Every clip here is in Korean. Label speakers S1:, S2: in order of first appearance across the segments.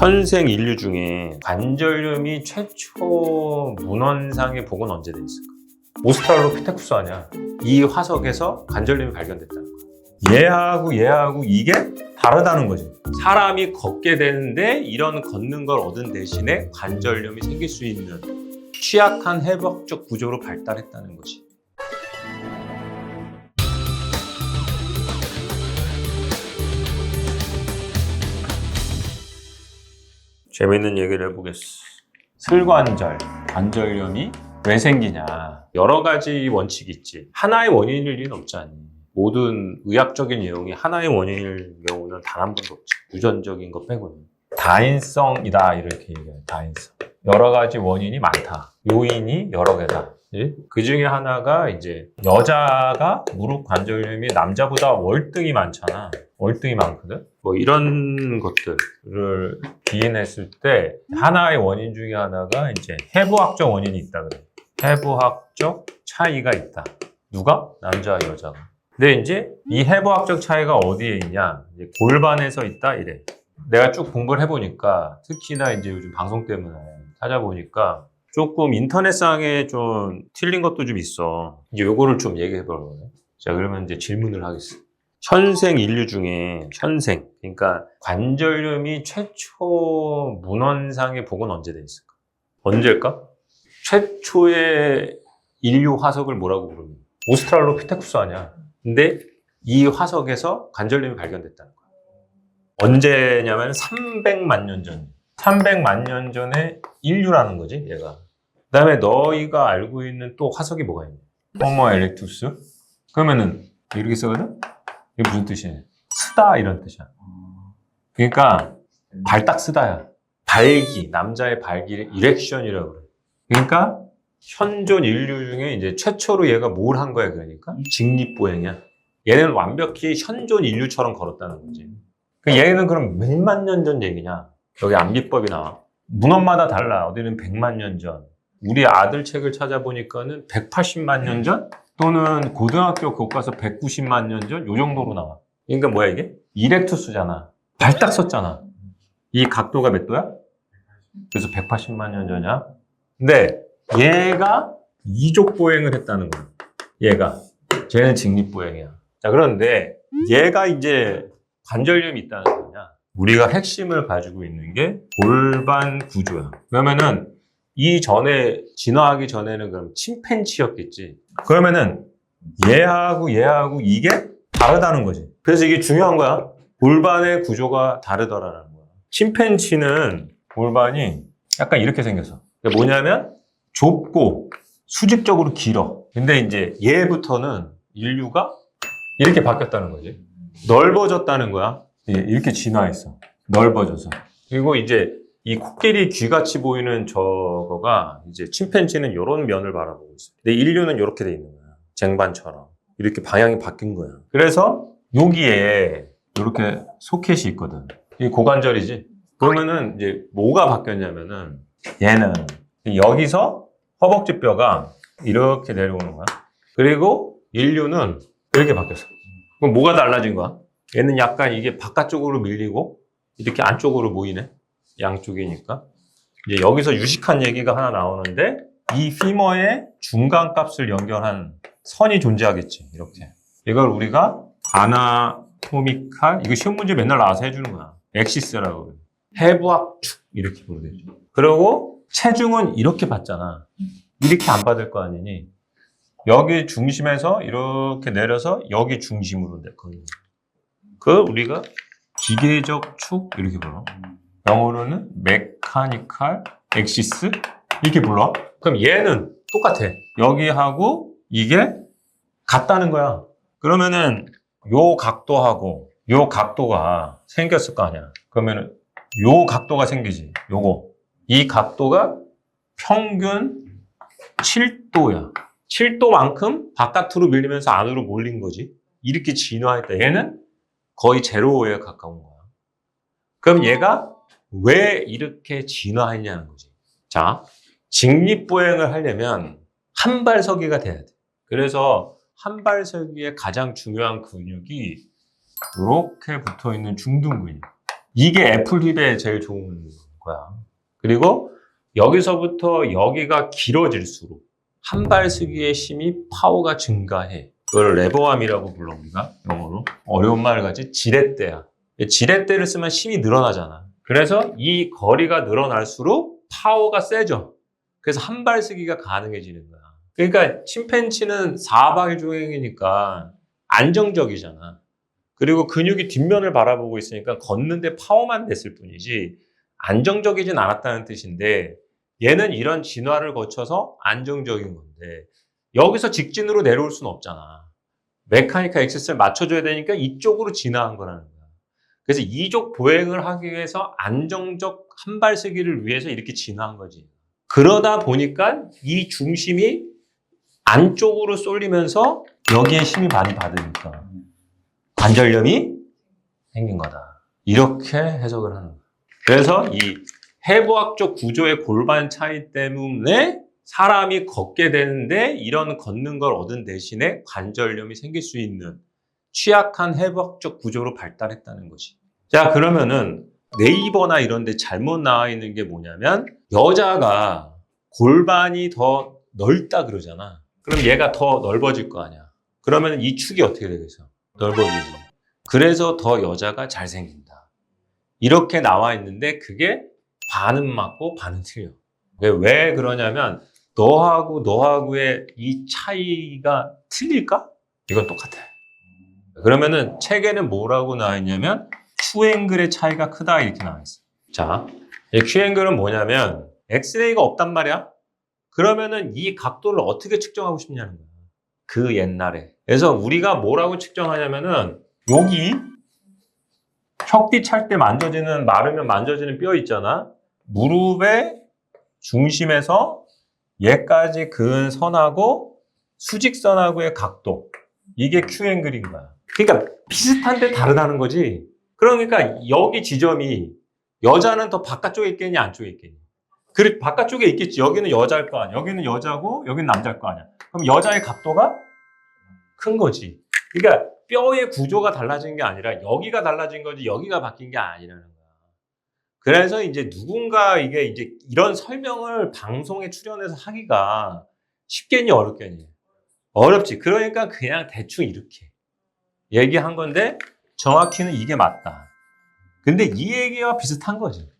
S1: 현생 인류 중에 관절염이 최초 문헌상의 복은 언제 돼 있을까? 오스트랄로피테쿠스 아니야. 이 화석에서 관절염이 발견됐다는 거야. 얘하고 얘하고 이게 다르다는 거지. 사람이 걷게 되는데 이런 걷는 걸 얻은 대신에 관절염이 생길 수 있는 취약한 회복적 구조로 발달했다는 것이. 재밌는 얘기를 해보겠어. 슬관절, 관절염이 왜 생기냐. 여러 가지 원칙이 있지. 하나의 원인일 리는 없지 않니. 모든 의학적인 내용이 하나의 원인일 경우는 단 한 번도 없지. 유전적인 것 빼고는. 다인성이다 이렇게 얘기해요. 다인성. 여러 가지 원인이 많다. 요인이 여러 개다. 그 중에 하나가 이제 여자가 무릎 관절염이 남자보다 월등히 많잖아. 월등히 많거든. 뭐 이런 것들을 기인했을 때 하나의 원인 중에 하나가 이제 해부학적 원인이 있다 그래. 해부학적 차이가 있다. 누가? 남자, 여자가. 근데 이제 이 해부학적 차이가 어디에 있냐? 이제 골반에서 있다 이래. 내가 쭉 공부를 해보니까 특히나 이제 요즘 방송 때문에 찾아보니까 조금 인터넷상에 좀 틀린 것도 좀 있어. 이제 요거를 좀 얘기해 보려고 자, 그러면 이제 질문을 하겠습니다. 현생 인류 중에 현생, 그러니까 관절염이 최초 문헌상의 복은 언제 돼 있을까? 언제일까? 최초의 인류 화석을 뭐라고 부르니? 오스트랄로피테쿠스 아니야. 근데 이 화석에서 관절염이 발견됐다는 거야. 언제냐면 300만 년 전. 300만 년 전에 인류라는 거지, 얘가. 그 다음에 너희가 알고 있는 또 화석이 뭐가 있냐? 호모 에렉투스? 그러면은 이렇게 쓰거든? 이게 무슨 뜻이냐? 쓰다 이런 뜻이야. 그러니까 발딱 쓰다야. 발기, 남자의 발기를 이렉션이라고 그래. 그러니까 현존 인류 중에 이제 최초로 얘가 뭘 한 거야 그러니까 직립보행이야. 얘는 완벽히 현존 인류처럼 걸었다는 거지. 그 얘는 그럼 몇만 년 전 얘기냐? 여기 암기법이 나와. 문헌마다 달라. 어디는 100만 년 전. 우리 아들 책을 찾아보니까는 180만 년 전? 또는 고등학교 교과서 190만 년 전? 요 정도로 나와. 그러니까 뭐야 이게? 이렉투스잖아. 발딱 섰잖아. 이 각도가 몇 도야? 그래서 180만 년 전이야. 근데 얘가 이족 보행을 했다는 거야. 얘가. 쟤는 직립 보행이야. 자, 그런데 얘가 이제 관절염이 있다는 거냐? 우리가 핵심을 가지고 있는 게 골반 구조야. 그러면은 이 전에 진화하기 전에는 그럼 침팬치였겠지. 그러면은 얘하고 얘하고 이게 다르다는 거지. 그래서 이게 중요한 거야. 골반의 구조가 다르더라는 거야. 침팬치는 골반이 약간 이렇게 생겼어. 그게 뭐냐면 좁고 수직적으로 길어. 근데 이제 얘부터는 인류가 이렇게 바뀌었다는 거지. 넓어졌다는 거야. 예, 이렇게 진화했어. 넓어져서. 그리고 이제 이 코끼리 귀같이 보이는 저거가 이제 침팬지는 이런 면을 바라보고 있어. 근데 인류는 이렇게 돼 있는 거야. 쟁반처럼. 이렇게 방향이 바뀐 거야. 그래서 여기에 이렇게 소켓이 있거든. 이 고관절이지. 그러면은 이제 뭐가 바뀌었냐면은 얘는 여기서 허벅지 뼈가 이렇게 내려오는 거야. 그리고 인류는 이렇게 바뀌었어. 그럼 뭐가 달라진 거야? 얘는 약간 이게 바깥쪽으로 밀리고 이렇게 안쪽으로 모이네. 양쪽이니까. 이제 여기서 유식한 얘기가 하나 나오는데 이 피머의 중간 값을 연결한 선이 존재하겠지. 이렇게. 이걸 우리가 아나토미칼 이거 시험 문제 맨날 나와서 해주는 거야. 엑시스라고. 해부학축 이렇게 보면 되죠. 그리고 체중은 이렇게 받잖아. 이렇게 안 받을 거 아니니 여기 중심에서 이렇게 내려서 여기 중심으로 거의. 그 우리가 기계적 축 이렇게 불러. 영어로는 메카니컬 엑시스 이렇게 불러. 그럼 얘는 똑같아. 여기하고 이게 같다는 거야. 그러면은 요 각도하고 요 각도가 생겼을 거 아니야. 그러면은 요 각도가 생기지. 요거. 이 각도가 평균 7도야. 7도만큼 바깥으로 밀리면서 안으로 몰린 거지. 이렇게 진화했다. 얘는 거의 제로에 가까운 거야. 그럼 얘가 왜 이렇게 진화했냐는 거지. 자, 직립보행을 하려면 한발서기가 돼야 돼. 그래서 한발서기의 가장 중요한 근육이 이렇게 붙어 있는 중둔근육. 이게 애플 힙에 제일 좋은 거야. 그리고 여기서부터 여기가 길어질수록 한발 쓰기의 힘이 파워가 증가해. 그걸 레버암이라고 불러 우리가 영어로. 어려운 말 같이 지렛대야. 지렛대를 쓰면 힘이 늘어나잖아. 그래서 이 거리가 늘어날수록 파워가 세져. 그래서 한 발 쓰기가 가능해지는 거야. 그러니까 침팬치는 사방일 조행이니까 안정적이잖아. 그리고 근육이 뒷면을 바라보고 있으니까 걷는데 파워만 냈을 뿐이지 안정적이진 않았다는 뜻인데 얘는 이런 진화를 거쳐서 안정적인 건데 여기서 직진으로 내려올 수는 없잖아. 메카니카 엑세스를 맞춰줘야 되니까 이쪽으로 진화한 거라는 거야. 그래서 이족 보행을 하기 위해서 안정적 한발쓰기를 위해서 이렇게 진화한 거지. 그러다 보니까 이 중심이 안쪽으로 쏠리면서 여기에 힘이 많이 받으니까 관절염이 생긴 거다. 이렇게 해석을 하는 거야. 그래서 이 해부학적 구조의 골반 차이 때문에 사람이 걷게 되는데 이런 걷는 걸 얻은 대신에 관절염이 생길 수 있는 취약한 해부학적 구조로 발달했다는 거지. 자, 그러면은 네이버나 이런 데 잘못 나와 있는 게 뭐냐면 여자가 골반이 더 넓다 그러잖아. 그럼 얘가 더 넓어질 거 아니야. 그러면 이 축이 어떻게 되겠어? 넓어지지. 그래서 더 여자가 잘생긴다. 이렇게 나와 있는데 그게 반은 맞고 반은 틀려. 왜, 왜 그러냐면 너하고 너하고의 이 차이가 틀릴까? 이건 똑같아. 그러면은 책에는 뭐라고 나와 있냐면 Q앵글의 차이가 크다 이렇게 나와 있어. 자, 이 Q앵글은 뭐냐면 엑스레이가 없단 말이야. 그러면은 이 각도를 어떻게 측정하고 싶냐는 거야. 그 옛날에. 그래서 우리가 뭐라고 측정하냐면은 여기 척뒤 찰 때 만져지는 마르면 만져지는 뼈 있잖아. 무릎의 중심에서 얘까지 그은 선하고 수직선하고의 각도. 이게 Q앵글인 거야. 그러니까 비슷한데 다르다는 거지. 그러니까 여기 지점이 여자는 더 바깥쪽에 있겠니 안쪽에 있겠니? 그래 바깥쪽에 있겠지. 여기는 여자일 거 아니야. 여기는 여자고 여기는 남자일 거 아니야. 그럼 여자의 각도가 큰 거지. 그러니까 뼈의 구조가 달라진 게 아니라 여기가 달라진 거지 여기가 바뀐 게 아니라는 거야. 그래서 이제 누군가 이게 이제 이런 설명을 방송에 출연해서 하기가 쉽겠니 어렵겠니? 어렵지. 그러니까 그냥 대충 이렇게 얘기한 건데 정확히는 이게 맞다. 근데 이 얘기와 비슷한 거지.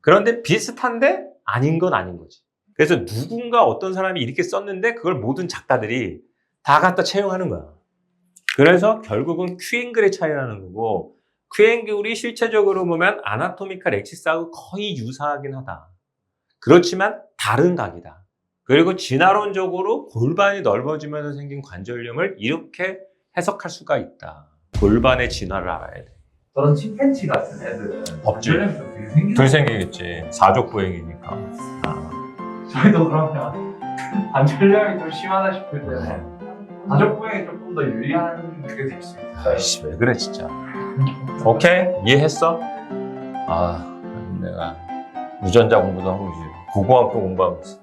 S1: 그런데 비슷한데 아닌 건 아닌 거지. 그래서 누군가 어떤 사람이 이렇게 썼는데 그걸 모든 작가들이 다 갖다 채용하는 거야. 그래서 결국은 큐앵글의 차이라는 거고 큐앵글이 실체적으로 보면 아나토미칼 엑시스하고 거의 유사하긴 하다. 그렇지만 다른 각이다. 그리고 진화론적으로 골반이 넓어지면서 생긴 관절염을 이렇게 해석할 수가 있다. 골반의 진화를 알아야 돼.
S2: 저런 침팬치 같은 애들은
S1: 없지.
S2: 관절염이 좀 되게 생기는
S1: 덜 생기겠지. 사족 보행이니까.
S2: 저희도 그러면 관절염이 좀 심하다 싶을 때는 가족 보행이 조금 더 유리한 그게 될 수 있어요.
S1: 아이씨, 왜 그래, 진짜. 오케이? 이해했어? 아, 내가 유전자 공부도 하고, 이제 국어학도 공부하고 있어.